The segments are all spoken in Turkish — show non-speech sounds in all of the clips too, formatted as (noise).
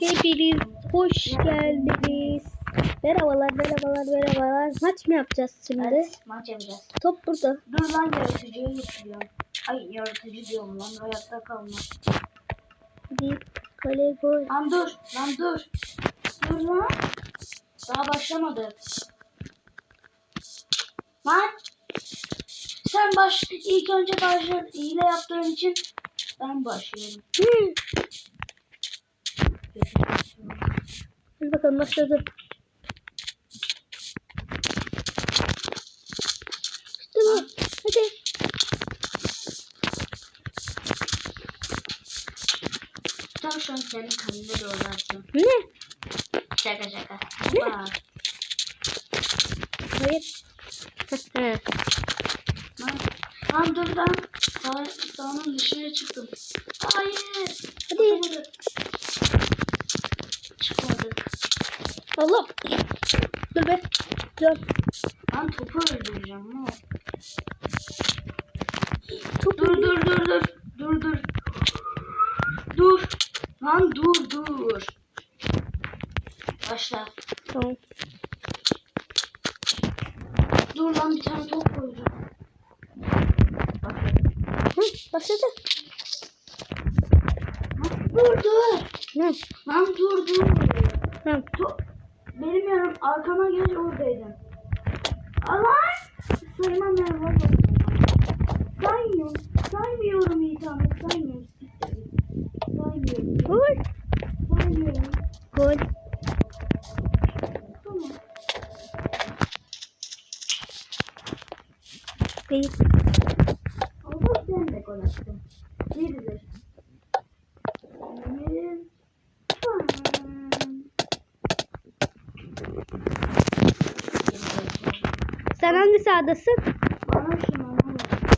Hepiniz hoş geldiniz. Merhabalar, merhabalar, merhabalar. Maç mı yapacağız şimdi? Evet, maç yapacağız. Top burada. Dur lan yaratıcıya getiriyorum. Ay yaratıcı diyorum lan hayatta kalma. Hadi kale gol. Lan dur, lan dur. Dur lan. Daha başlamadı. Lan. Sen baş, ilk önce başla, hile yaptığın için ben başlıyorum. Hı. Hadi bakalım başladı. İşte bu. Hadi. Tam şu an senin. Ne? Şaka şaka. Ne? Hayır. Hı. Lan, dur lan. Sağ, sağının dışına çıktım. Hayır. Hadi. Çıkmadı. Allah. Dur be. Dur. Ben topu öldüreceğim. Ne? Top Dur dur dur dur. Dur dur. Dur. Lan dur dur. Başla. Tamam. Dur lan bir tane top koyacağım. Hı, başladı. Dur dur. Ne? Lan dur dur. Tamam. Top. Benim yanım arkama gel oradaydın. Allah! Saymam ben valla. Saymıyorum. Saymıyorum iyi tamam. Saymıyorum. Siktir git. Saymıyorum. Gol. Saymıyorum. Gol. Tamam. Değil. Allah sen de gol attın. Biridir. Bir. Sen hangi sahadasın? Bana.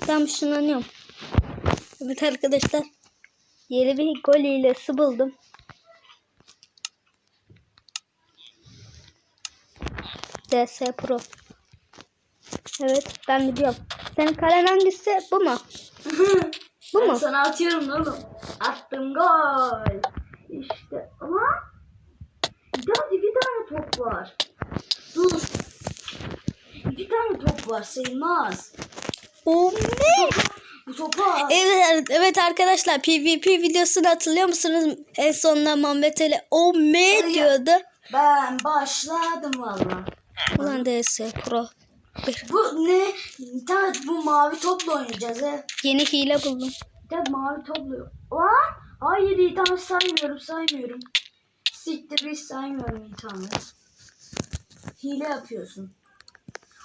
Ben ışınlanıyorum. Evet arkadaşlar. Yeni bir gol hilesi buldum. DS Pro. Evet ben gidiyorum. Senin kalen hangisi? Bu mu? (laughs) Bu ben mu? sana atıyorum oğlum. Attım gol. İşte ama tane top var. Dur. İki tane top var sayılmaz. O ne? Topa Evet, evet arkadaşlar PvP videosunu hatırlıyor musunuz? En sonunda Muhammed Ali o me diyordu. ben başladım valla. Ulan DS Pro. Bu ne? Tane bu mavi topla oynayacağız he. Yeni hile buldum. De mavi topla. Lan! Hayır tamam saymıyorum saymıyorum. Siktir biz saymıyorum tamam. Hile yapıyorsun.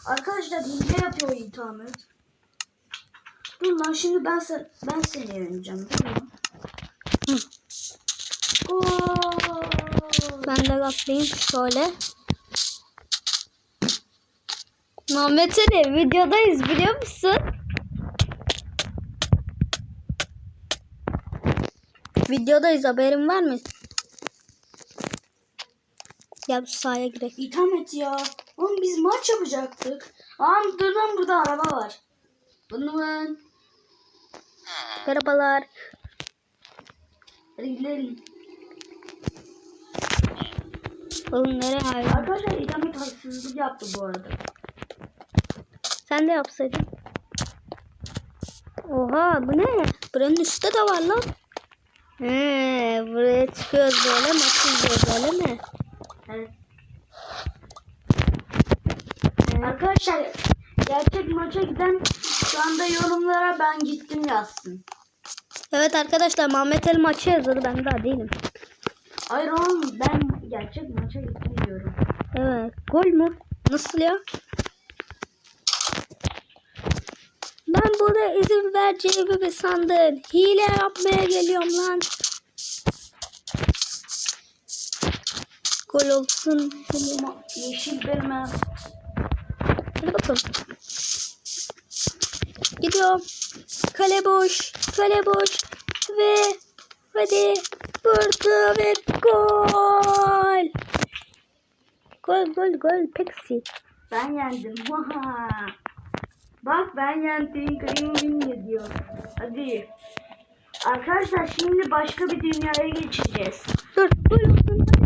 Arkadaşlar hile yapıyor tamam. Dur lan şimdi ben sen ben seni yeneceğim. Dur lan. Ben de atlayayım şöyle. Muhammed Ali videodayız biliyor musun? Videodayız haberin var mı? Gel şu sahaya girelim. İtham et ya. Oğlum biz maç yapacaktık. Aa dur lan burada araba var. Bunu ben. Merhabalar. Hadi gidelim. Oğlum nereye hayır? Arkadaşlar İtham et haksızlık yaptı bu arada. Sen de yapsaydın. Oha bu ne? Buranın üstte de var lan. He, buraya çıkıyoruz böyle maç izliyoruz öyle mi? Evet. Arkadaşlar gerçek maça giden şu anda yorumlara ben gittim yazsın. Evet arkadaşlar Muhammed Ali maçı yazdı ben daha değilim. Hayır oğlum ben gerçek maça gittim diyorum. Evet. Gol mü? Nasıl ya? Ben burada izin vereceğimi mi sandın? Hile yapmaya geliyorum lan. Gol olsun. Ama yeşil vermem. Hadi bakalım. Gidiyorum. Kale boş. Kale boş. Ve hadi vurdu ve gol. Gol gol gol. Pepsi. Ben yendim. Haha. (laughs) Bak ben yendim. Green diyor. Hadi. Arkadaşlar şimdi başka bir dünyaya geçeceğiz. Dur dur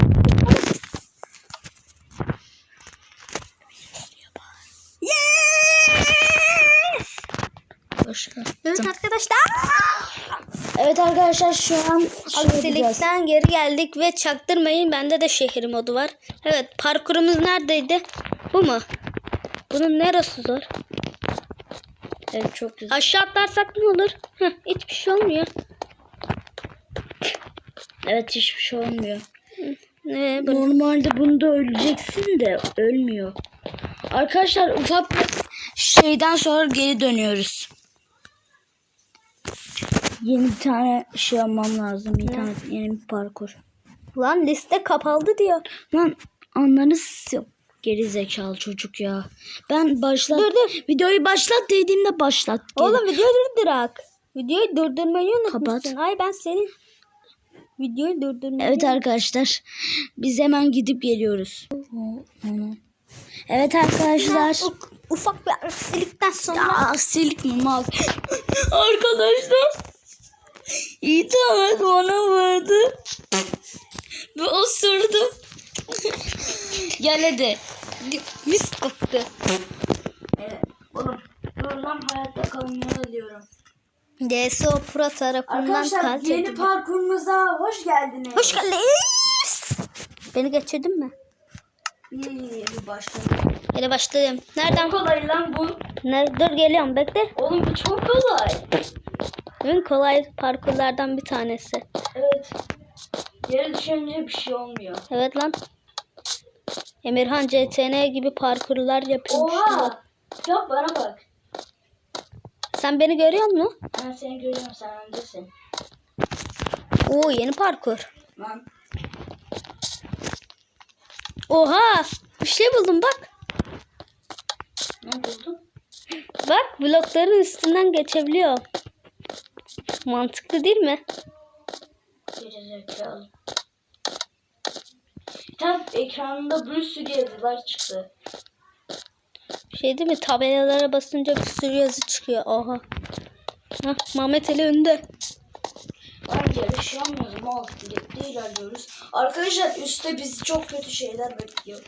boşuna. Evet arkadaşlar. Evet arkadaşlar şu an aksilikten geri geldik ve çaktırmayın bende de şehir modu var. Evet parkurumuz neredeydi? Bu mu? Bunun neresi zor? Evet çok güzel. Aşağı atlarsak ne olur? Heh, hiçbir şey olmuyor. Evet hiçbir şey olmuyor. Ne, ee, Normalde bunda öleceksin de ölmüyor. Arkadaşlar ufak bir şeyden sonra geri dönüyoruz. Yeni bir tane şey almam lazım. Bir tane yeni bir parkur. Lan liste kapalı diyor. Lan anlarınız yok. Geri zekalı çocuk ya. Ben başlat. Dur, dur. Videoyu başlat dediğimde başlat. Geri. Oğlum videoyu durdurak. Videoyu durdurmayı unutmuşsun. Kapat. Ay ben senin videoyu durdurmayı Evet arkadaşlar. Biz hemen gidip geliyoruz. Evet arkadaşlar. Uf- ufak bir aksilikten sonra Ya aksilik mi mal? Arkadaşlar. İyi Ahmet bana vurdu. Ve osurdu. Gel hadi. mis koktu. Evet. Oğlum dur lan hayatta kalmayı alıyorum. DSO Pro tarafından kalp edildi. parkurumuza hoş geldiniz. Hoş geldiniz. Beni geçirdin mi? İyi bir başladı. Yine başlayayım. Nereden? kolay lan bu. Ne? Dur geliyorum bekle. Oğlum bu çok kolay. En kolay parkurlardan bir tanesi. Evet. Yere düşünce bir şey olmuyor. Evet lan. Emirhan CTN gibi parkurlar yapıyormuş. Oha. Yap bana bak. Sen beni görüyor musun? Ben seni görüyorum sen öndesin. Oo yeni parkur. Lan. Oha! Bir şey buldum bak. Ne buldun? Bak blokların üstünden geçebiliyor. Mantıklı değil mi? Gerizekalı. Tam ekranında bir sürü yazılar çıktı. Şey değil mi? Tabelalara basınca bir sürü yazı çıkıyor. Oha. Hah, Mehmet Ali önde. Bence yarışamıyoruz. Mal birlikte ilerliyoruz. Arkadaşlar üstte bizi çok kötü şeyler bekliyor.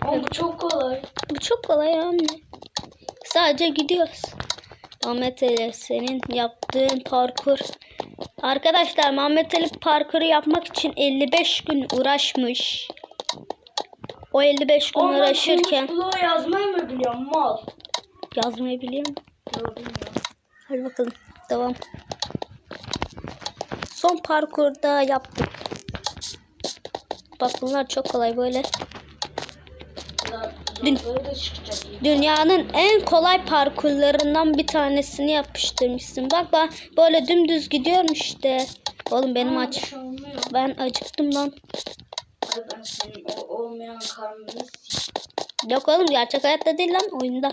Ama bu çok kolay. Bu çok kolay anne. Sadece gidiyoruz. Ahmet Ali senin yaptığın parkur. Arkadaşlar Mehmet Ali parkuru yapmak için 55 gün uğraşmış. O 55 gün Ama uğraşırken Bloğu yazmayı mı biliyorum mal? yazmayı biliyor bilmiyorum. Hadi bakalım. Devam. Son parkurda yaptık. Bak bunlar çok kolay böyle. Dün-. Dünyanın en kolay parkurlarından bir tanesini yapıştırmışsın. Bak ben böyle dümdüz gidiyorum işte. Oğlum benim aç. şey. Ben acıktım lan. Ay ben senin o olmayan karnını s- Yok oğlum gerçek hayatta değil lan oyunda.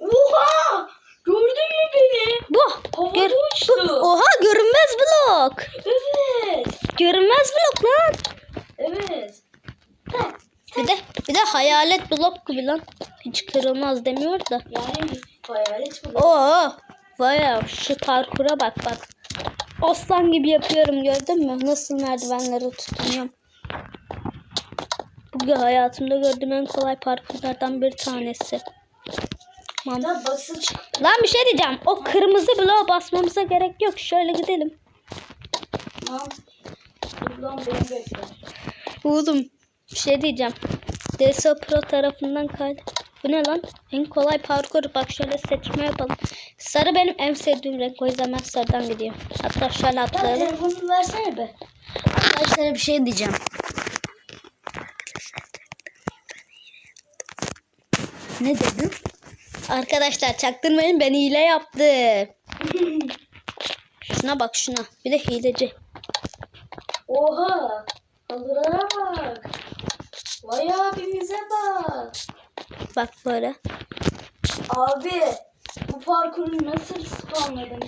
Oha! Gördün mü beni? Bu. Havada Gör. uçtu. Bu. Oha görünmez blok. Evet. Görünmez blok lan. Evet. Bir de bir de hayalet blok gibi lan. Hiç kırılmaz demiyor da. Yani hayalet bu. Oo, vay şu parkura bak bak. Aslan gibi yapıyorum gördün mü? Nasıl merdivenleri tutunuyorum. Bugün hayatımda gördüğüm en kolay parkurlardan bir tanesi. Basınç. Lan bir şey diyeceğim. O kırmızı bloğa basmamıza gerek yok. Şöyle gidelim. Bekle. Oğlum bir şey diyeceğim. DSO Pro tarafından kaydı. Bu ne lan? En kolay parkur. Bak şöyle seçme yapalım. Sarı benim en sevdiğim renk. O yüzden ben sarıdan gidiyorum. Hatta şöyle Ya atlayalım. telefonunu versene be. Arkadaşlara bir şey diyeceğim. Ne dedin? Arkadaşlar çaktırmayın ben hile yaptım. (laughs) Şuna bak şuna. Bir de hileci. Oha. Halılara bak. Vay abimize bak. Bak böyle. Abi bu parkuru nasıl spamladın?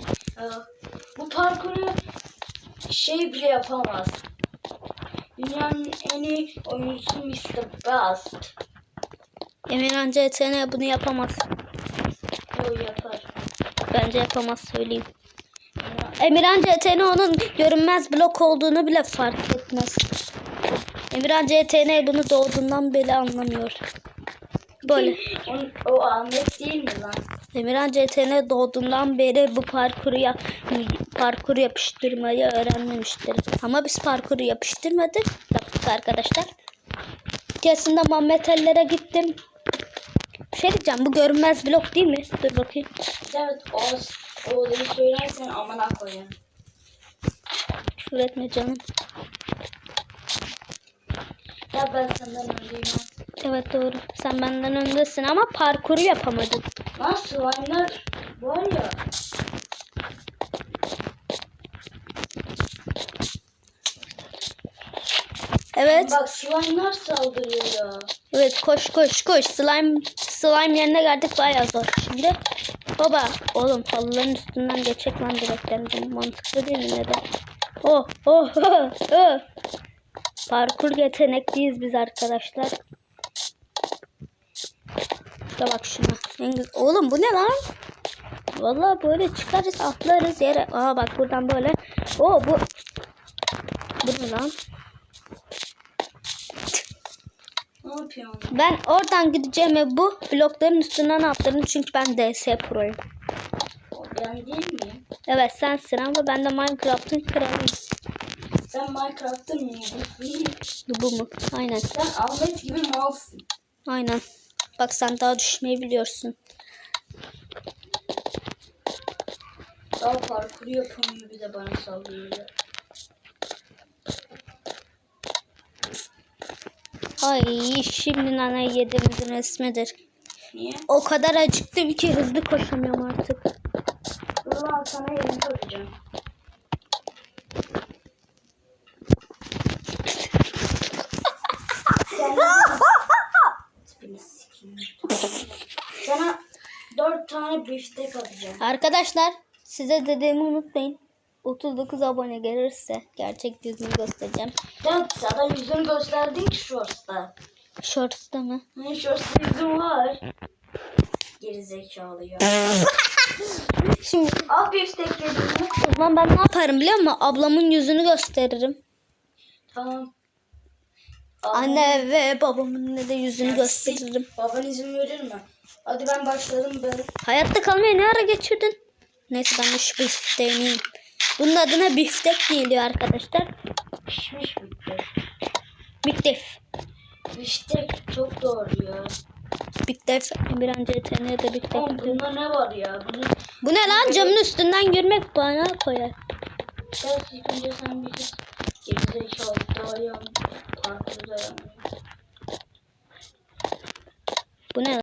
Bu parkuru şey bile yapamaz. Dünyanın en iyi oyuncusu Mr. Bast. Emirhan CTN bunu yapamaz. O yapar. Bence yapamaz söyleyeyim. Emirhan CTN onun görünmez blok olduğunu bile fark etmez. Emirhan CTN bunu doğduğundan beri anlamıyor. Böyle. O, o Ahmet değil mi lan? Emirhan CTN doğduğundan beri bu parkuru yap parkur yapıştırmayı öğrenmemiştir. Ama biz parkuru yapıştırmadık. Yaptık arkadaşlar. Kesinlikle Muhammed Ali'lere gittim. Bir şey diyeceğim bu görünmez blok değil mi? Dur bakayım. Evet o, o olayı söylersen amına koyayım. Küfür etme canım. Ya ben senden öndeyim. Evet doğru. Sen benden öndesin ama parkuru yapamadın. Lan slime'lar var ya. Evet. Bak slime'lar saldırıyor ya. Evet koş koş koş. Slime slime yerine geldik bayağı zor. Şimdi baba oğlum halıların üstünden geçecek lan direkten. Mantıklı değil mi neden? Oh oh (laughs) oh oh. Parkur yetenekliyiz biz arkadaşlar. İşte bak şuna. Oğlum bu ne lan? Vallahi böyle çıkarız atlarız yere. Aa bak buradan böyle. Oo bu. Bu ne lan? Ne yapıyorsun? Ben oradan gideceğim ve bu blokların üstünden atlarım çünkü ben DS Pro'yum. Ben değil miyim? Evet sensin ama ben de Minecraft'ın kralıyım. Sen Minecraft'ın mıyım? Bu mu? Aynen. Sen Ahmet gibi malsın. Aynen. Bak sen daha düşmeyi biliyorsun. Daha parkuru yapamıyor bir de bana sallıyor. Ay şimdi nane yediğimizin resmidir. Niye? O kadar acıktım ki hızlı koşamıyorum artık. Dur lan sana yerini katacağım. (laughs) Sana dört tane biftek atacağım. Arkadaşlar size dediğimi unutmayın. 39 abone gelirse gerçek yüzünü göstereceğim. Ya zaten yüzünü gösterdin ki Shorts'ta. Shorts'ta mı? Hani Shorts'ta yüzün var. Geri zekalı ya. (laughs) Şimdi Al bifteklerini. o zaman ben ne yaparım biliyor musun? Ablamın yüzünü gösteririm. Tamam. Anne ve babamın ne de yüzünü gösteririm. Baban izin verir mi? Hadi ben başladım ben. Hayatta kalmayı ne ara geçirdin? Neyse ben de şu bifteğini. Bunun adına biftek geliyor arkadaşlar. Pişmiş. Biftek. Biftek çok doğru ya. Biftek. Bir an CTN'ye de biftek Oğlum bunda ne var ya? Bunu Bu ne lan camın üstünden yürümek bana koyar. biraz yıkınca sen bir gerizekalı dayan. Parkuru dayanmıyor. Bu ne lan?